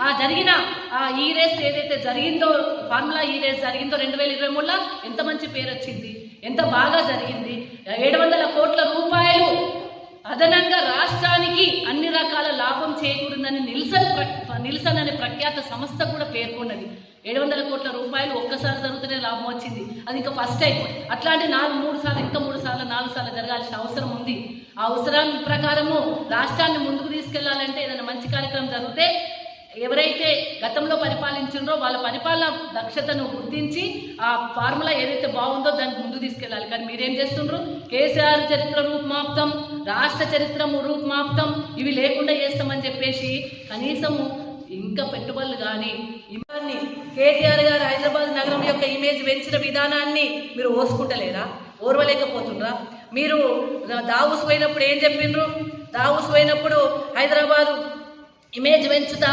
ఆ జరిగిన ఆ ఈ రేస్ ఏదైతే జరిగిందో ఫార్ములా ఈ రేస్ జరిగిందో రెండు వేల ఇరవై మూడులో ఎంత మంచి పేరు వచ్చింది ఎంత బాగా జరిగింది ఏడు వందల కోట్ల రూపాయలు అదనంగా రాష్ట్రానికి అన్ని రకాల లాభం చేకూరిందని నిల్సన్ నిల్సన్ అనే ప్రఖ్యాత సంస్థ కూడా పేర్కొన్నది. ఏడు వందల కోట్ల రూపాయలు ఒక్కసారి జరుగుతూనే లాభం వచ్చింది. అది ఇంకా ఫస్ట్ టైం అట్లాంటి నాలుగు మూడు సార్లు ఇంకా మూడు సార్లు నాలుగు సార్లు జరగాల్సిన అవసరం ఉంది. ఆ అవసరం ప్రకారము రాష్ట్రాన్ని ముందుకు తీసుకెళ్ళాలంటే ఏదైనా మంచి కార్యక్రమం జరిగితే ఎవరైతే గతంలో పరిపాలించిండ్రో వాళ్ళ పరిపాలన దక్షతను గుర్తించి ఆ ఫార్ములా ఏదైతే బాగుందో దాన్ని ముందు తీసుకెళ్ళాలి. కానీ మీరేం చేస్తుండ్రు? కేసీఆర్ చరిత్ర రూపమాప్తం రాష్ట్ర చరిత్ర రూపమాప్తం ఇవి లేకుండా చేస్తామని చెప్పేసి కనీసము ఇంకా పెట్టుబడులు కానీ ఇవన్నీ కేటీఆర్ గారు హైదరాబాద్ నగరం యొక్క ఇమేజ్ పెంచిన విధానాన్ని మీరు ఓసుకుంటలేరా? ఓర్వలేకపోతుండ్రా? మీరు దావుస్ పోయినప్పుడు ఏం చెప్పిండ్రు? దావుస్ పోయినప్పుడు హైదరాబాదు ఇమేజ్ పెంచుతా